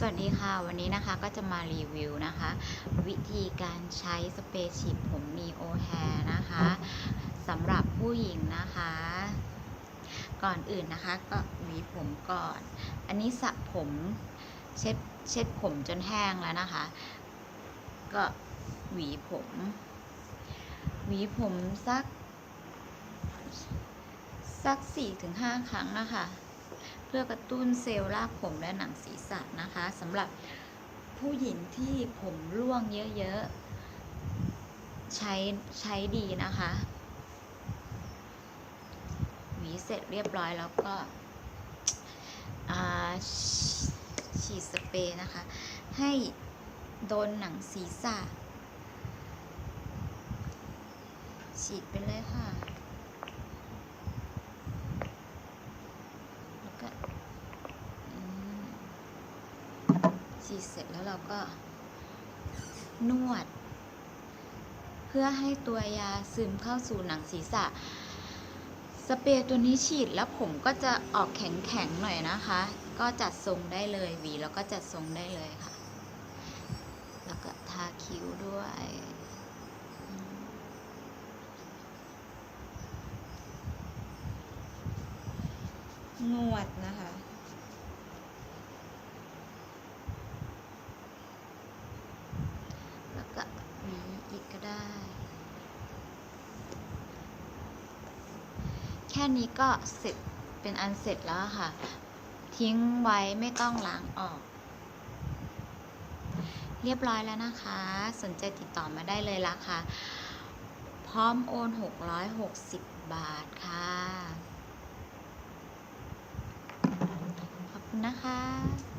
สวัสดีค่ะ วันนี้นะคะก็จะมารีวิวนะคะ วิธีการใช้สเปรย์ฉีดผม Neo Hair นะคะสำหรับผู้หญิงนะคะ ก่อนอื่นนะคะก็หวีผมก่อน อันนี้สระผมเช็ดเช็ดผมจนแห้งแล้วนะคะ ก็หวีผม หวีผมสัก สักสี่ถึงห้าครั้งนะคะ เพื่อกระตุ้นเซลล์รากผมและหนังศีรษะนะคะสำหรับผู้หญิงที่ผมร่วงเยอะๆ ใช้ใช้ดีนะคะ หวีเสร็จเรียบร้อยแล้วก็ฉีดสเปรย์นะคะ ให้โดนหนังศีรษะฉีดไปเลยค่ะ แล้วก็อืม ฉีเสร็จแล้วเราก็นวด เพื่อให้ตัวยาซึมเข้าสู่หนังศีรษะ สเปรย์ตัวนี้ฉีดแล้วผมก็จะออกแข็งๆหน่อยนะคะ ก็จัดทรงได้เลยหวีแล้วก็จัดทรงได้เลยค่ะ แล้วก็ทาคิ้วด้วยอืมนวดนะคะ แล้วก็หวี อีกก็ได้ แค่นี้ก็เสร็จเป็นอันเสร็จแล้วค่ะ ทิ้งไว้ไม่ต้องล้างออก เรียบร้อยแล้วนะคะ สนใจติดต่อมาได้เลยราคาพร้อมโอน 660 บาทค่ะ ขอบคุณนะคะ